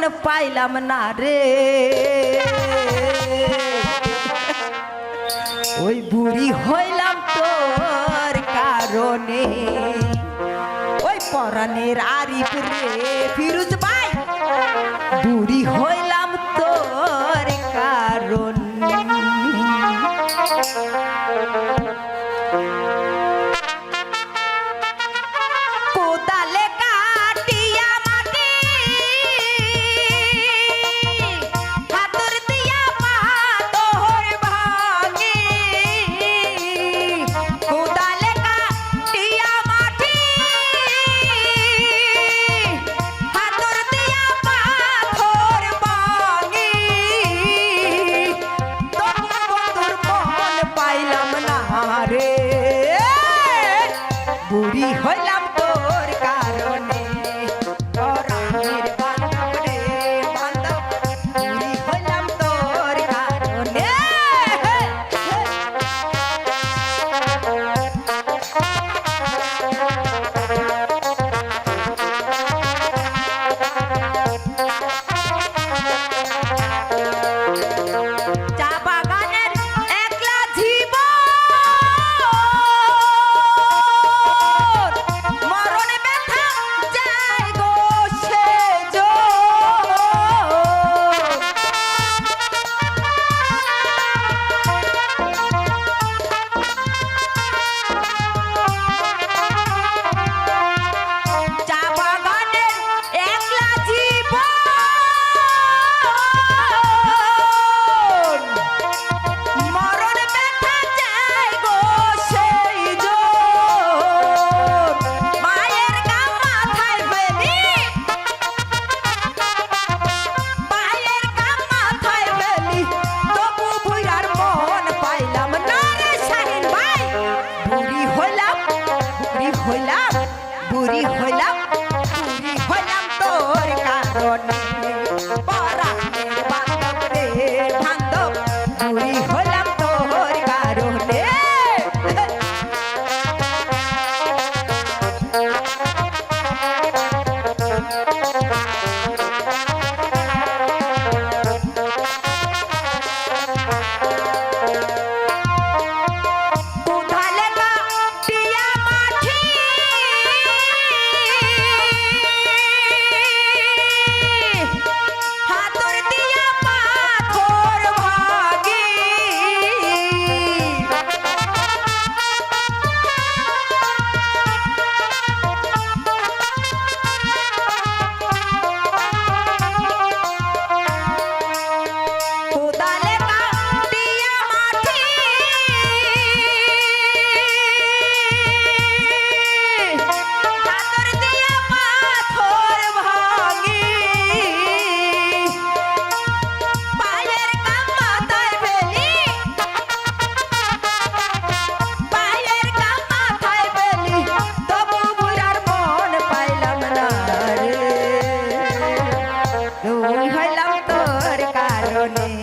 জীবন পাইলাম না রে। ওই বুড়ি হইলাম তোর কারণে। ওই পরাণের আরিফ রে, ফিরুজ ভাই। বুড়ি হই বুড়ি হইলাম বুড়ি হইলাম তোর কারণে পরা বান্ধব 和你。